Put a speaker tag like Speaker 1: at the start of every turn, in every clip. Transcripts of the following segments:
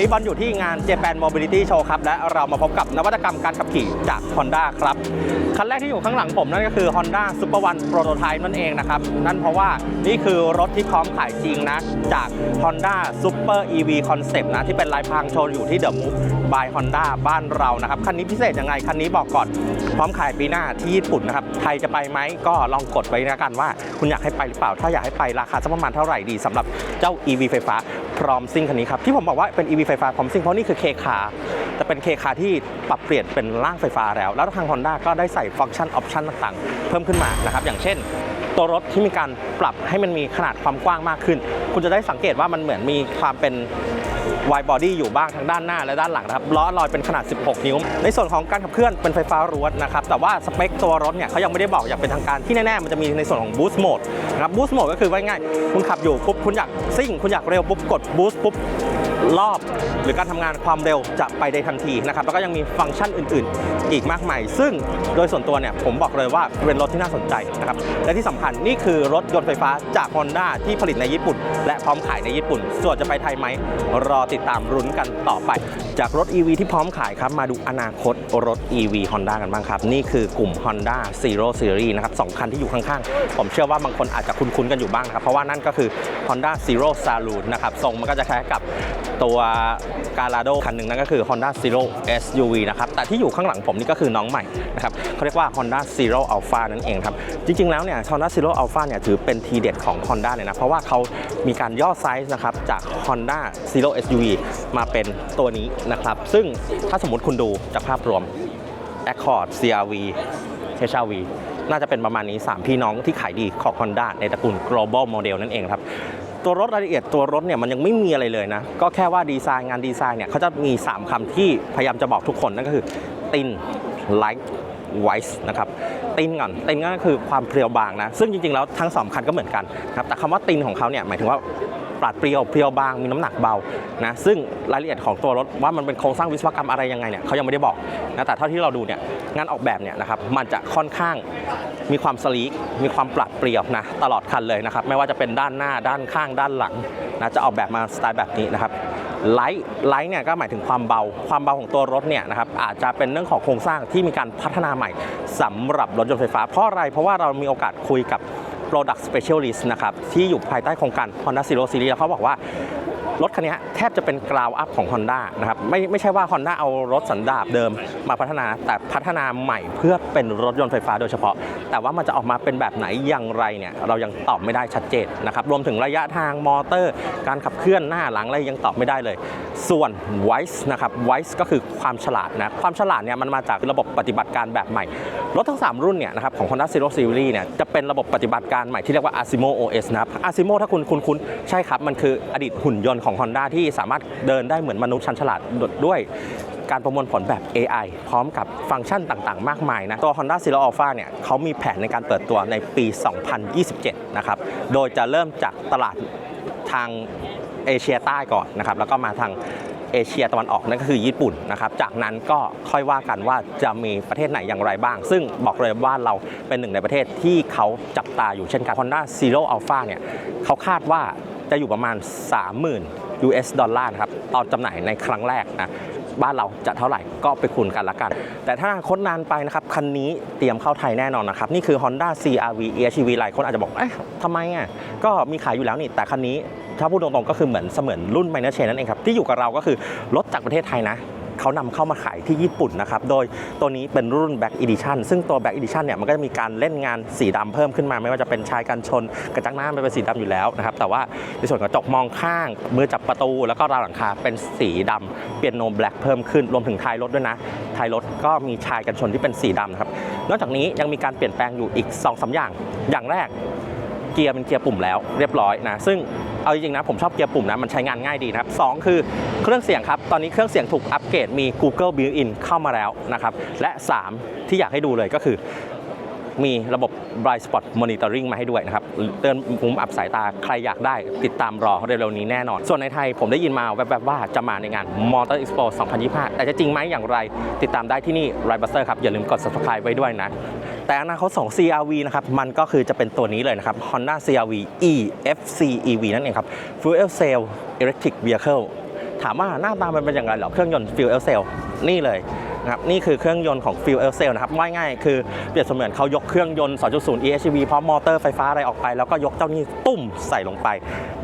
Speaker 1: นี้บอลอยู่ที่งาน Japan Mobility Show ครับ และเรามาพบกับนวัตกรรมการขับขี่จาก Honda ครับ คันแรกที่อยู่ข้างหลังผมนั่นก็คือ Honda Super One Prototype นั่นเองนะครับ นั่นเพราะว่านี่คือรถที่พร้อมขายจริงนะ จาก Honda Super EV Concept นะ ที่เป็นลายพางโชว์อยู่ที่ The Move by Honda บ้านเรานะครับ คันนี้พิเศษยังไง คันนี้บอกก่อน พร้อมขายปีหน้าที่ญี่ปุ่นนะครับ ไทยจะไปไหมก็ลองกดไว้นะกันว่า คุณอยากให้ไปหรือเปล่า ถ้าอยากให้ไปราคาสักประมาณเท่าไหร่ดีสำหรับเจ้า EV ไฟฟ้าพร้อมซิ่งคันนี้ครับ ที่ผมบอกว่าเป็น EV ไฟฟ้าพร้อมซิ่งเพราะนี่คือเคคา แต่เป็นเคคาที่ปรับเปลี่ยนเป็นร่างไฟฟ้าแล้ว แล้วทาง Honda ก็ได้ใส่ฟังก์ชันออปชันต่างๆ เพิ่มขึ้นมานะครับ อย่างเช่น ตัวรถที่มีการปรับให้มันมีขนาดความกว้างมากขึ้น คุณจะได้สังเกตว่ามันเหมือนมีความเป็นวายบอดี้อยู่บ้างทั้งด้านหน้าและด้านหลังนะครับล้อลอยเป็นขนาด 16 นิ้ว ในส่วนของการขับเคลื่อนเป็นไฟฟ้าล้วนนะครับ แต่ว่าสเปคตัวรถเนี่ยเขายังไม่ได้บอกอย่างเป็นทางการที่แน่ๆ มันจะมีในส่วนของ Boost Mode นะครับ Boost Mode ก็คือว่าง่ายๆคุณขับอยู่ปุ๊บคุณอยากซิ่ง คุณอยากเร็วปุ๊บกด Boost ปุ๊บ รอบหรือการทำงานความเร็วจะไปได้ทันทีนะครับแล้วก็ยังมีฟังก์ชันอื่น ๆ อีกมากมาย ซึ่งโดยส่วนตัวเนี่ยผมบอกเลยว่าเป็นรถที่น่าสนใจนะครับและที่สำคัญนี่คือรถยนต์ไฟฟ้าจาก Honda ที่ผลิตในญี่ปุ่น และพร้อมขายในญี่ปุ่น ส่วนจะไปไทยไหมรอติดตามรุ้นกันต่อไป จากรถ EV ที่พร้อมขายครับ มาดูอนาคตรถ EV Honda กันบ้างครับ นี่คือกลุ่ม Honda Zero Series นะครับสองคันที่อยู่ข้างๆ ผมเชื่อว่าบางคนอาจจะคุ้นๆกันอยู่บ้างครับ เพราะว่านั่นก็คือ Honda Zero Saloon นะครับทรงมันก็จะคล้ายกับตัว Gallardo คันหนึ่งนั่นก็คือ Honda Zero SUV นะครับ แต่ที่อยู่ข้างหลังผมนี่ก็คือน้องใหม่นะครับเขาเรียกว่า Honda Zero Alpha นั่นเองครับ จริงๆ แล้วเนี่ย Honda Zero Alpha เนี่ยถือเป็นทีเด็ดของ Honda เลยนะ เพราะว่าเขามีการย่อไซส์นะครับจาก Honda Zero SUV มาเป็นตัวนี้นะครับ ซึ่งถ้าสมมติคุณดูจากภาพรวม Accord CRV HRV น่าจะเป็นประมาณนี้ 3 พี่น้องที่ขายดีของ Honda ในตระกูล global model นั่นเองครับตัวรถรายละเอียดตัวรถเนี่ยมันยังไม่มีอะไรเลยนะ ก็แค่ว่าดีไซน์งานดีไซน์เนี่ยเขาจะมี 3คำที่พยายามจะบอกทุกคนนั่นก็คือ thin light wise นะครับตินก่อนตินก็คือความเพรียวบางนะ ซึ่งจริงๆแล้วทั้งสองคันก็เหมือนกันครับแต่คำว่าตินของเขาเนี่ยหมายถึงว่า ปราดเปรียวเพรียวบางมีน้ำหนักเบานะซึ่งรายละเอียดของตัวรถว่ามันเป็นโครงสร้างวิศวกรรมอะไรยังไงเนี่ยเขายังไม่ได้บอกนะแต่เท่าที่เราดูเนี่ยงานออกแบบเนี่ยนะครับมันจะค่อนข้างมีความสลีกมีความปราดเปรียวนะตลอดคันเลยนะครับไม่ว่าจะเป็นด้านหน้าด้านข้างด้านหลังนะจะออกแบบมาสไตล์แบบนี้นะครับไลท์ไลท์เนี่ยก็หมายถึงความเบา ความเบาของตัวรถเนี่ยนะครับอาจจะเป็นเรื่องของโครงสร้างที่มีการพัฒนาใหม่สำหรับรถยนต์ไฟฟ้าเพราะอะไรเพราะว่าเรามีโอกาสคุยกับ Product Specialist นะครับ ที่อยู่ภายใต้โครงการ Honda Zero Series แล้วเขาบอกว่ารถคันนี้แทบจะเป็นกราวอัพของ Honda นะครับไม่ไม่ใช่ว่า Honda เอารถสันดาปเดิมมาพัฒนา แต่พัฒนาใหม่เพื่อเป็นรถยนต์ไฟฟ้าโดยเฉพาะ แต่ว่ามันจะออกมาเป็นแบบไหนอย่างไรเนี่ยเรายังตอบไม่ได้ชัดเจนนะครับรวมถึงระยะทางมอเตอร์ การขับเคลื่อนหน้าหลังอะไรยังตอบไม่ได้เลย ส่วน Wise นะครับ Wise ก็คือความฉลาดนะ ความฉลาดเนี่ยมันมาจากระบบปฏิบัติการแบบใหม่ รถทั้ง 3 รุ่นเนี่ยนะครับของ Honda Zero Series เนี่ยจะเป็นระบบปฏิบัติการใหม่ที่เรียกว่า Asimo OS นะครับ Asimo ถ้าคุณคุ้นๆใช่ครับ มันคืออดีตหุ่นยนต์ของ Honda ที่สามารถเดินได้เหมือนมนุษย์ชั้นฉลาดด้วยการประมวลผลแบบ AI พร้อมกับฟังก์ชันต่างๆ มากมายนะ ตัว Honda Zero Alpha เนี่ยเขามีแผนในการเปิดตัวในปี 2027 นะครับ โดยจะเริ่มจากตลาดทาง เอเชียใต้ก่อนนะครับแล้วก็มาทางเอเชียตะวันออกนั่นก็คือญี่ปุ่นนะครับจากนั้นก็ค่อยว่ากันว่าจะมีประเทศไหนอย่างไรบ้าง ซึ่งบอกเลยว่าเราเป็นหนึ่งในประเทศที่เขาจับตาอยู่เช่นกัน Honda Zero Alpha เนี่ยเขาคาดว่าจะอยู่ประมาณ 30,000 US ดอลลาร์นะครับตอนจำหน่ายในครั้งแรกนะ บ้านเราจะเท่าไหร่ก็ไปคูณกันละกัน แต่ถ้าค้นนานไปนะครับ คันนี้เตรียมเข้าไทยแน่นอนนะครับ นี่คือ Honda CRV EHEV หลายคนอาจจะบอกเอ๊ะทำไมอะก็มีขายอยู่แล้วนี่ แต่คันนี้ถ้าพูดตรงๆก็คือเหมือนเสมือนรุ่นไมเนอร์เชนนั่นเองครับ ที่อยู่กับเราก็คือรถจากประเทศไทยนะ เขานำเข้ามาขายที่ญี่ปุ่นนะครับ โดยตัวนี้เป็นรุ่น Back Edition ซึ่งตัว Back Edition เนี่ยมันก็จะมีการเล่นงานสีดำเพิ่มขึ้นมา ไม่ว่าจะเป็นชายกันชนกระจังหน้ามันเป็นสีดำอยู่แล้วนะครับ แต่ว่าในส่วนกระจกมองข้าง มือจับประตู แล้วก็ราวหลังคาเป็นสีดำเปียโนแบล็กเพิ่มขึ้น รวมถึงท้ายรถด้วยนะ ท้ายรถก็มีชายกันชนที่เป็นสีดำนะครับ นอกจากนี้ยังมีการเปลี่ยนแปลงอยู่อีก2อสอย่าง อย่างแรกเกียร์เป็นเกียร์ปุ่มแล้วเรียบร้อยนะ ซึ่ง เอาจริงๆนะผมชอบเกียร์ปุ่มนะมันใช้งานง่ายดีนะครับสองคือเครื่องเสียงครับตอนนี้เครื่องเสียงถูกอัปเกรดมี Google Built-in เข้ามาแล้วนะครับและ 3 ที่อยากให้ดูเลยก็คือมีระบบ Blind Spot Monitoring มาให้ด้วยนะครับ เตือนมุมอับสายตาใครอยากได้ติดตามรอเร็วๆนี้แน่นอน ส่วนในไทยผมได้ยินมาแวบๆว่าจะมาในงาน Motor Expo 2025 แต่จะจริงไหมอย่างไร ติดตามได้ที่นี่ r i b u s t e r ครับ อย่าลืมกด subscribe ไว้ด้วยนะ แต่อนาคตของ CRV นะครับ มันก็คือจะเป็นตัวนี้เลยนะครับ Honda CRV EFC EV นั่นเองครับ Fuel Cell Electric Vehicle ถามว่าหน้าตามันเป็นอย่างไรเหรอเครื่องยนต์ fuel cell นี่เลยนะครับนี่คือเครื่องยนต์ของ fuel cell นะครับว่าง่ายๆคือเปรียบเสมือนเขายกเครื่องยนต์ 2.0 EHV พร้อมมอเตอร์ไฟฟ้าอะไรออกไป แล้วก็ยกเจ้านี่ตุ้มใส่ลงไป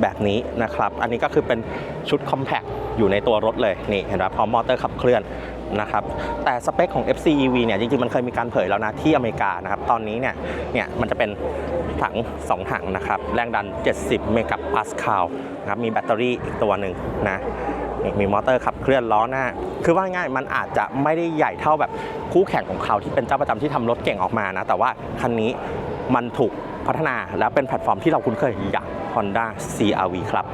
Speaker 1: แบบนี้นะครับ อันนี้ก็คือเป็นชุด compact อยู่ในตัวรถเลยนี่เห็นไหมพร้อมมอเตอร์ขับเคลื่อน นะครับแต่สเปคของ FCEV เนี่ยจริงๆ มันเคยมีการเผยแล้วนะที่อเมริกานะครับตอนนี้เนี่ยเนี่ยมันจะเป็นถัง 2 ถังนะครับแรงดัน 70 เมกะพาสคาลนะครับมีแบตเตอรี่อีกตัวหนึ่งนะมีมอเตอร์ขับเคลื่อนล้อหน้า คือว่าง่ายมันอาจจะไม่ได้ใหญ่เท่าแบบคู่แข่งของเขาที่เป็นเจ้าประจำที่ทำรถเก่งออกมานะ แต่ว่าคันนี้มันถูกพัฒนาและเป็นแพลตฟอร์มที่เราคุ้นเคยอย่าง Honda CRV ครับ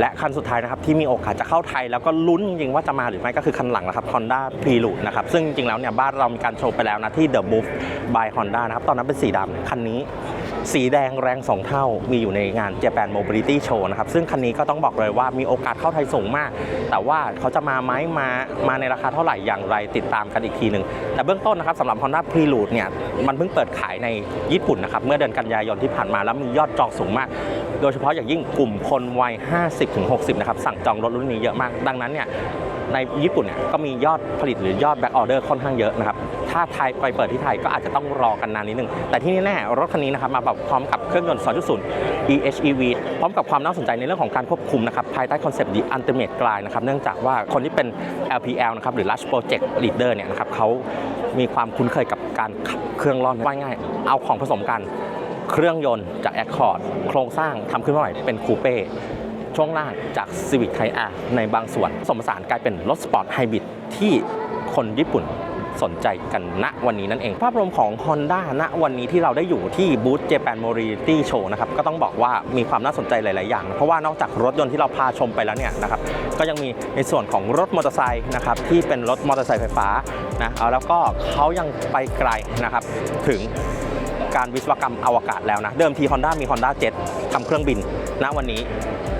Speaker 1: และคันสุดท้ายนะครับที่มีโอกาสจะเข้าไทย แล้วก็ลุ้นจริงๆว่าจะมาหรือไม่ก็คือคันหลังนะครับ Honda Prelude นะครับซึ่งจริงๆแล้วเนี่ยบ้านเรามีการโชว์ไปแล้วนะที่ The Move by Honda นะครับตอนนั้นเป็นสีดำคันนี้สีแดงแรง 2 เท่ามีอยู่ในงาน Japan Mobility Show นะครับซึ่งคันนี้ก็ต้องบอกเลยว่ามีโอกาสเข้าไทยสูงมาก แต่ว่าเขาจะมาไหมมามาในราคาเท่าไหร่อย่างไรติดตามกันอีกทีหนึ่งแต่เบื้องต้นนะครับสำหรับ Honda Prelude เนี่ยมันเพิ่งเปิดขายในญี่ปุ่นนะครับเมื่อเดือนกันยายนที่ผ่านมาแล้วมียอดจองสูงมาก โดยเฉพาะอย่างยิ่งกลุ่มคนวัย 50-60 นะครับ สั่งจองรถรุ่นนี้เยอะมาก ดังนั้นเนี่ยในญี่ปุ่นเนี่ยก็มียอดผลิตหรือยอดแบ็กออเดอร์ค่อนข้างเยอะนะครับ ถ้าไทยไปเปิดที่ไทยก็อาจจะต้องรอกันนานนิดนึง แต่ที่นี่แน่รถคันนี้นะครับมาแบบพร้อมกับเครื่องยนต์ 2.0 EHEV พร้อมกับความน่าสนใจในเรื่องของการควบคุมนะครับภายใต้คอนเซปต์ The Ultimate Glide นะครับเนื่องจากว่าคนที่เป็น LPL นะครับหรือ Large Project Leader เนี่ยนะครับเขามีความคุ้นเคยกับการขับเครื่องร่อนว่าง่าย เอาของผสมกัน เครื่องยนต์จาก Accord โครงสร้างทำขึ้นมาใหม่เป็นคูเป้ช่วงล่างจาก Civic Type R ในบางส่วนสมสานกลายเป็นรถสปอร์ตไฮบริดที่คนญี่ปุ่นสนใจกันณวันนี้นั่นเอง ภาพรวมของ Honda ณวันนี้ที่เราได้อยู่ที่บูธ Japan Mobility Show นะครับ ก็ต้องบอกว่ามีความน่าสนใจหลาย ๆ อย่าง เพราะว่านอกจากรถยนต์ที่เราพาชมไปแล้วเนี่ยนะครับ ก็ยังมีในส่วนของรถมอเตอร์ไซค์นะครับที่เป็นรถมอเตอร์ไซค์ไฟฟ้านะเอาแล้วก็เขายังไปไกลนะครับถึง การวิศวกรรมอวกาศแล้วนะ เดิมที Honda มี Honda Jet ทำเครื่องบินณวันนี้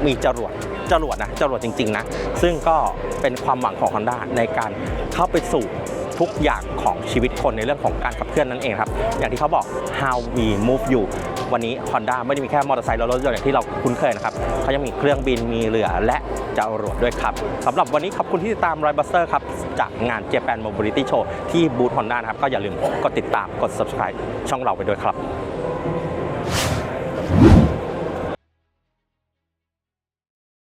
Speaker 1: มีจรวดจรวดนะจรวดจริง ๆ นะ ซึ่งก็เป็นความหวังของ Honda ในการเข้าไปสู่ ทุกอย่างของชีวิตคนในเรื่องของการขับเคลื่อนนั่นเองครับ อย่างที่เขาบอก how we move you วันนี้ Honda ไม่ได้มีแค่มอเตอร์ไซค์และรถยนต์อย่างที่เราคุ้นเคยนะครับเขายังมีเครื่องบินมีเรือและจรวดด้วยครับสำหรับวันนี้ขอบคุณที่ติดตามรอยบัสเตอร์ครับ จากงาน Japan Mobility Show ที่บูธ Honda นะครับ ก็อย่าลืมกดติดตามกด subscribe ช่องเราไปด้วยครับ